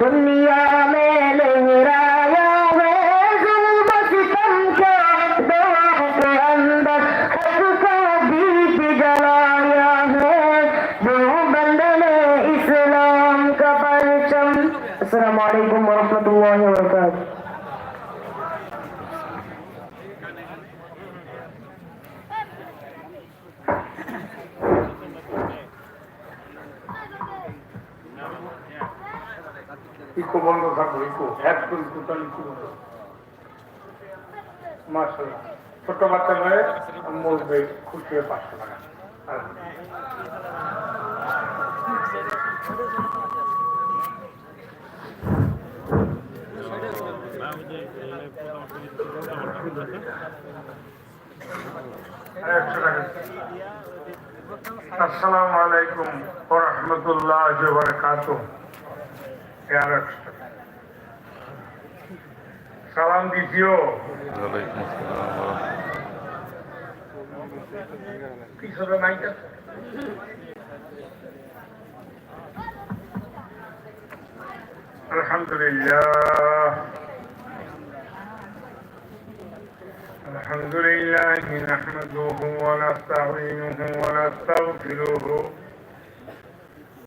दुनिया में लहराया है जुल्म सितम के दौर के अंदर हक का दीप जलाया है देवबंद ने इस्लाम का परचम अस्सलाम वालेकुम वरहमतुल्लाहि वबरकातुहू ইকো বন্ধ থাকবে ইকো, এক করে টোটাল ইকো বন্ধ ছোট বাচ্চা নয় মরবে খুশি হয়ে পাঁচশো টাকা। আসসালামু আলাইকুম ওরহমতুল্লাহ বারকাতুহ। আর একশো টাকা সালাম দিছিও ওয়ালাইকুম আসসালাম পিছনে নাই আছে আলহামদুলিল্লাহ الحمد لله نحمده ونستعينه ونستغفره